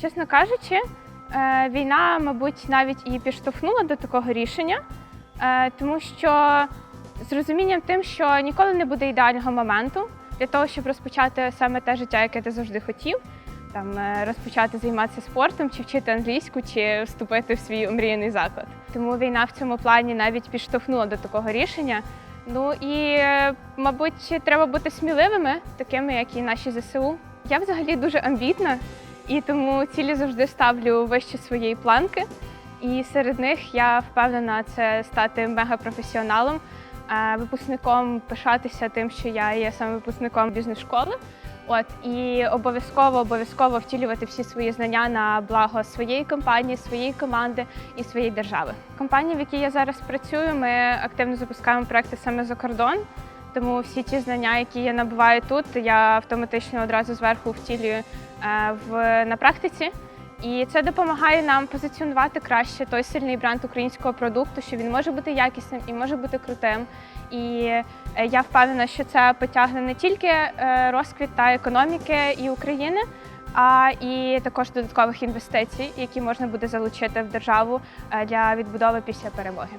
Чесно кажучи, е, війна, мабуть, навіть і підштовхнула до такого рішення, е, тому що з розумінням тим, що ніколи не буде ідеального моменту для того, щоб розпочати саме те життя, яке ти завжди хотів. Там е, розпочати займатися спортом, чи вчити англійську, чи вступити в свій омріяний заклад. Тому війна в цьому плані навіть підштовхнула до такого рішення. Ну і, мабуть, треба бути сміливими, такими, як і наші ЗСУ. Я взагалі дуже амбітна, і тому цілі завжди ставлю вище своєї планки. І серед них я впевнена це стати мегапрофесіоналом, е, випускником, пишатися тим, що я є саме випускником бізнес-школи. От і обов'язково обов'язково втілювати всі свої знання на благо своєї компанії, своєї команди і своєї держави. Компанія, в якій я зараз працюю, ми активно запускаємо проекти саме за кордон. Тому всі ті знання, які я набуваю тут, я автоматично одразу зверху втілюю е, в на практиці. І це допомагає нам позиціонувати краще той сильний бренд українського продукту, що він може бути якісним і може бути крутим. І е, я впевнена, що це потягне не тільки е, розквіт та економіки і України, а і також додаткових інвестицій, які можна буде залучити в державу для відбудови після перемоги.